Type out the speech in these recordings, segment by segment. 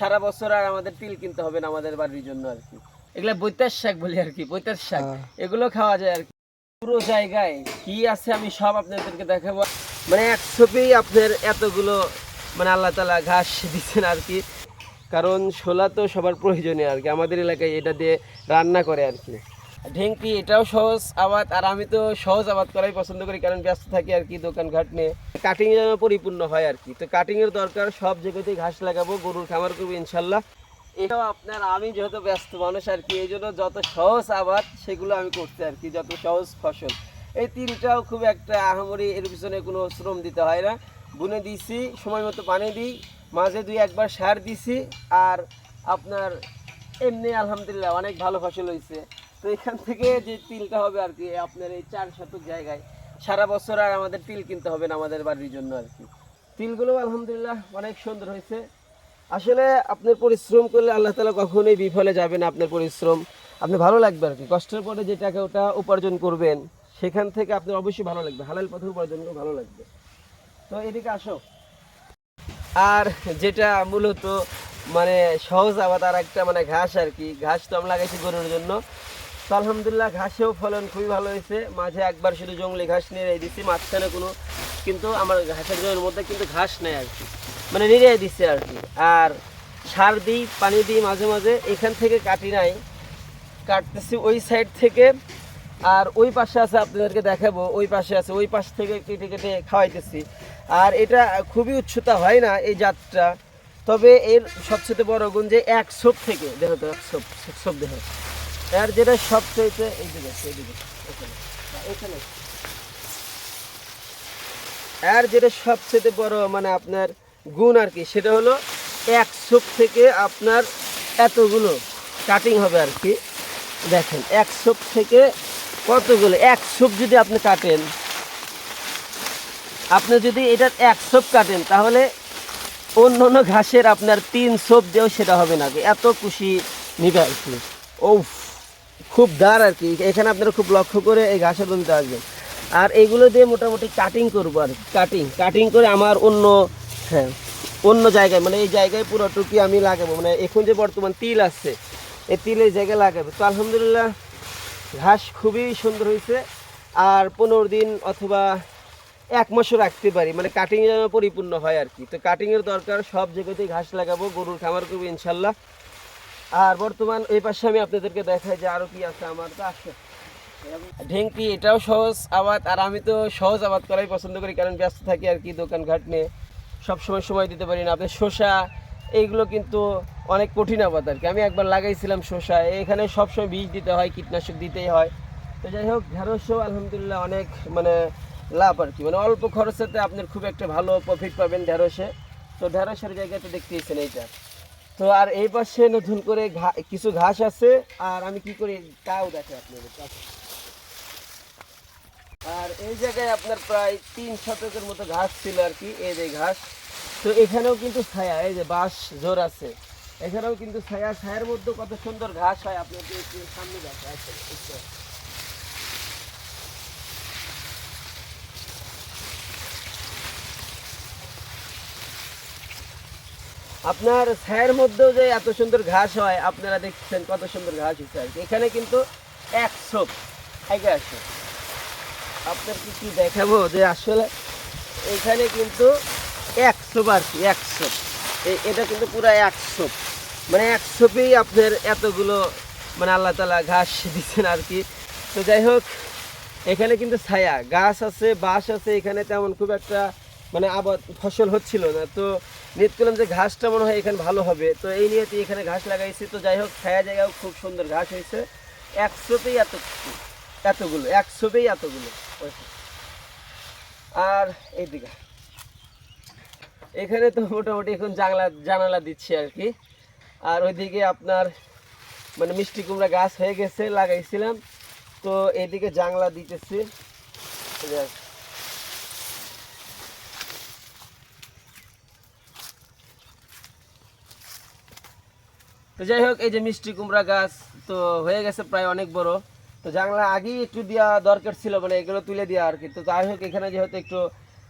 সারা বছর আর আমাদের তিল কিনতে হবে না আমাদের বাড়ির জন্য আর কি। এগুলা বৈতার শাক বলি আর কি বৈতার শাক। হ্যাঁ। এগুলো খাওয়া যায় আর কি। পুরো জায়গায় কি আছে আমি সব আপনাদেরকে দেখাবো। মানে এক ছবি আপনার এতগুলো মানে আল্লাহ তালা ঘাস দিচ্ছেন আর কি। কারণ শোলা তো সবার প্রয়োজনে আর কি আমাদের এলাকায় এটা দিয়ে রান্না করে আর কি। ঢেঙ্কি, এটাও সহজ আবাদ, আর আমি তো সহজ আবাদ করাই পছন্দ করি, কারণ ব্যস্ত থাকি আর কি দোকানঘাট নিয়ে কাটিং পরিপূর্ণ হয় আর কি। তো কাটিং এর দরকার, সব জায়গাতেই ঘাস লাগাবো, গরুর খামার করব, ইনশাল্লাহ। এটাও আপনার, আমি যেহেতু ব্যস্ত মানুষ আর কি এই জন্য যত সহজ আবাদ, সেগুলো আমি করতে আর কি, যত সহজ ফসল। এই তিলটাও খুব একটা আহামরি, এর পিছনে কোনো শ্রম দিতে হয় না। বুনে দিছি, সময় মতো পানি দিই, মাঝে দুই একবার সার দিছি, আর আপনার এমনি আলহামদুলিল্লাহ, অনেক ভালো ফসল হয়েছে। তো এখান থেকে যে তিলটা হবে আর কি আপনার এই চার শতক জায়গায়। সারা বছর আর আমাদের তিল কিনতে হবে না আমাদের বাড়ির জন্য আর কি। তিলগুলো আলহামদুলিল্লাহ অনেক সুন্দর হয়েছে। আসলে আপনার পরিশ্রম করলে আল্লাহ তালা কখনোই বিফলে যাবে না আপনার পরিশ্রম। আপনি ভালো লাগবে আর কি। কষ্টের পরে যে টাকা ওটা উপার্জন করবেন, সেখান থেকে আপনার অবশ্যই ভালো লাগবে। হালাল পথে উপার্জন ভালো লাগবে। তো এদিকে আসো। আর যেটা মূলত মানে সহজ আবাদ আর একটা মানে ঘাস আর কি, ঘাস তো আমরা লাগাইছি গরুর জন্য। তো আলহামদুলিল্লাহ, ঘাসেও ফলন খুবই ভালো হয়েছে। মাঝে একবার শুধু জঙ্গলি ঘাস নিয়ে দিচ্ছি মাঝখানে কোনো কিন্তু আমার ঘাসের জমির মধ্যে কিন্তু ঘাস নেই আর কি। মানে নিরিয়ে দিচ্ছে আর কি। আর সার দিই, পানি দিই মাঝে মাঝে, এখান থেকে কাটি নাই। কাটতেছি ওই সাইড থেকে। আর ওই পাশে আছে, আপনাদেরকে দেখাবো, ওই পাশে আছে, ওই পাশ থেকে কেটে কেটে খাওয়াইতেছি। আর এটা খুবই উচ্চতা হয় না এই জাতটা, তবে এর সবচেয়ে বড় গুণ যে এক সোপ থেকে, দেখো তো, এক সোপ সোপ দেখো। এর যেটা সবচেয়ে এই দিকে এই দিকে এখানে আর যেটা সবচেয়ে বড় মানে আপনার গুণ আর কি, সেটা হলো এক সোপ থেকে আপনার এতগুলো কাটিং হবে আর কি। দেখেন, এক সোপ থেকে কতগুলো, এক সোপ যদি আপনি কাটেন, আপনি যদি এটার এক সোপ কাটেন, তাহলে অন্য অন্য ঘাসের আপনার তিন সোপ দিয়েও সেটা হবে না এত খুশি নিবে আর কি। ও খুব দার আর কি। এখানে আপনারা খুব লক্ষ্য করে এই ঘাসের জমিতে আসবেন। আর এগুলো দিয়ে মোটামুটি কাটিং করব আর কাটিং কাটিং করে আমার অন্য হ্যাঁ অন্য জায়গায় মানে এই জায়গায় পুরোটুকি আমি লাগাবো। মানে এখন যে বর্তমান তিল আসছে এই তিলের জায়গায় লাগাবো। তো আলহামদুলিল্লাহ ঘাস খুবই সুন্দর হয়েছে। আর পনেরো দিন অথবা এক মাসও রাখতে পারি। মানে কাটিংয়ে পরিপূর্ণ হয় আর কি। তো কাটিংয়ের দরকার, সব জায়গাতেই ঘাস লাগাবো, গরুর খামার করব ইনশাল্লাহ। আর বর্তমান এই পাশে আমি আপনাদেরকে দেখাই যে আরও কি আছে আমার আছে ঢেঙ্কি, এটাও সহজ আবাদ, আর আমি তো সহজ আবাদ করাই পছন্দ করি, কারণ ব্যস্ত থাকি আর কি দোকানঘাট নিয়ে। সব সময় দিতে পারি না। আপনার শসা, এইগুলো কিন্তু অনেক কঠিন আবাদ আর কি। আমি একবার লাগাইছিলাম শসা, এখানে সবসময় বীজ দিতে হয়, কীটনাশক দিতেই হয়। তো যাই হোক, ঢেঁড়সও আলহামদুলিল্লাহ অনেক মানে লাভ আর কি। মানে অল্প খরচেতে আপনার খুব একটা ভালো প্রফিট পাবেন ঢেঁড়সে। তো ঢেঁড়সের জায়গাতে দেখতেইছেন এইটা। তো আর এই পাশে নতুন করে কিছু ঘাস আছে। আর আমি কি করি, তাও দেখে আপনাদের। আর এই জায়গায় আপনার প্রায় তিন শতকের মতো ঘাস ছিল আর কি, এই যে ঘাস। তো এখানেও কিন্তু ছায়া, এই যে বাঁশ জোর আছে। এখানেও কিন্তু ছায়া, ছায়ার মধ্যে কত সুন্দর ঘাস হয় একটু সামনে দেখা আছে আপনার ছায়ের মধ্যেও যে এত সুন্দর ঘাস হয়, আপনারা দেখছেন কত সুন্দর ঘাস হচ্ছে আর এখানে কিন্তু একশো আগে আসে। আপনার কি কি দেখাবো যে আসলে এখানে কিন্তু একশো আর কি একশো এটা কিন্তু পুরো একশো মানে একশোপেই আপনার এতগুলো মানে আল্লাহ তালা ঘাস দিচ্ছেন আর কি। তো যাই হোক, এখানে কিন্তু ছায়া। গাছ আছে, বাঁশ আছে, এখানে তেমন খুব একটা মানে আবাদ ফসল হচ্ছিল না। তো নিয়ত করলাম যে ঘাসটা মনে হয় এখানে ভালো হবে। তো এই নিয়ে এখানে ঘাস লাগাইছি। তো যাই হোক, ছায়া জায়গাও খুব সুন্দর ঘাস হয়েছে। একশোতেই এত এতগুলো, একশোতেই এতগুলো। আর এইদিকে। এখানে তো মোটামুটি এখন জানলা জানালা দিচ্ছি আর কি। আর ওইদিকে আপনার মানে মিষ্টি কুমড়া গাছ হয়ে গেছে, লাগাইছিলাম। তো এদিকে জাংলা দিতেছি। তো যাই হোক এই যে মিষ্টি কুমড়া গাছ তো হয়ে গেছে প্রায় অনেক বড়। তো জানলা আগেই একটু দেওয়া দরকার ছিল মানে এগুলো তুলে দেওয়া আর কি। তো যাই হোক এখানে যেহেতু একটু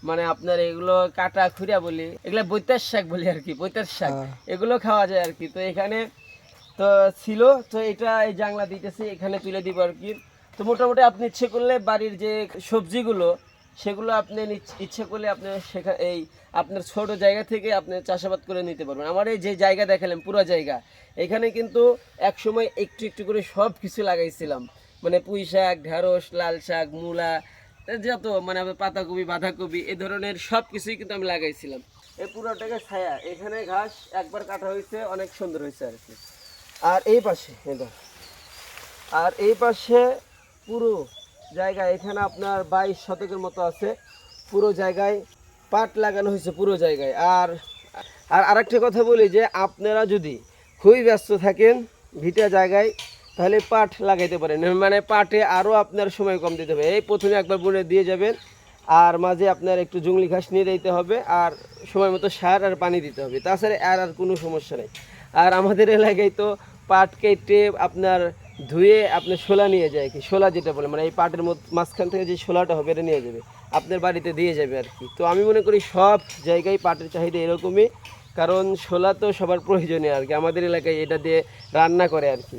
মানে আপনার এগুলো কাটা খুঁড়া বলি এগুলো বৈতার শাক বলি আর কি বৈতার শাক হ্যাঁ। এগুলো খাওয়া যায় আর কি। তো এখানে তো ছিল তো এটা এই জাংলা দিতেছি এখানে তুলে দিব আর কি। তো মোটামুটি আপনি ইচ্ছে করলে বাড়ির যে সবজিগুলো সেগুলো আপনি ইচ্ছে করলে আপনি সেখানে এই আপনার ছোট জায়গা থেকে আপনি চাষাবাদ করে নিতে পারবেন। আমার এই যে জায়গা দেখালেন পুরো জায়গা, এখানে কিন্তু এক সময় একটু একটু করে সব কিছু লাগাইছিলাম। মানে পুঁই শাক ঢ্যাঁড়স লাল শাক, মূলা যত মানে পাতাকপি, বাঁধাকপি, এ ধরনের সব কিছুই কিন্তু আমি লাগাইছিলাম। এই পুরোটাকে ছায়া, এখানে ঘাস একবার কাটা হয়েছে অনেক সুন্দর হয়েছে আর কি। আর এই পাশে আর এই পাশে পুরো জায়গা এখানে আপনার বাইশ শতকের মতো আছে। পুরো জায়গায় পাট লাগানো হয়েছে, পুরো জায়গায়। আর আর আরেকটা কথা বলি যে, আপনারা যদি খুবই ব্যস্ত থাকেন ভিটা জায়গায়, তাহলে পাট লাগাইতে পারেন। মানে পাটে আরও আপনার সময় কম দিতে হবে। এই প্রথমে একবার বুনে দিয়ে যাবেন, আর মাঝে আপনার একটু জঙ্গলি ঘাস নিয়ে দিতে হবে, আর সময় মতো সার আর পানি দিতে হবে। তাছাড়া আর আর কোনো সমস্যা নেই। আর আমাদের এলাকায় তো পাট কেটে আপনার ধুয়ে আপনি শোলা নিয়ে যায় কি? শোলা যেটা বলে মানে এই পাটের মাঝখান থেকে যে শোলাটা হবে, এটা নিয়ে যাবে। আপনার বাড়িতে দিয়ে যাবে আর কি। তো আমি মনে করি সব জায়গায় পাটের চাহিদা এরকমই, কারণ শোলা তো সবার প্রয়োজনীয় আর কি। আমাদের এলাকায় এটা দিয়ে রান্না করে আর কি।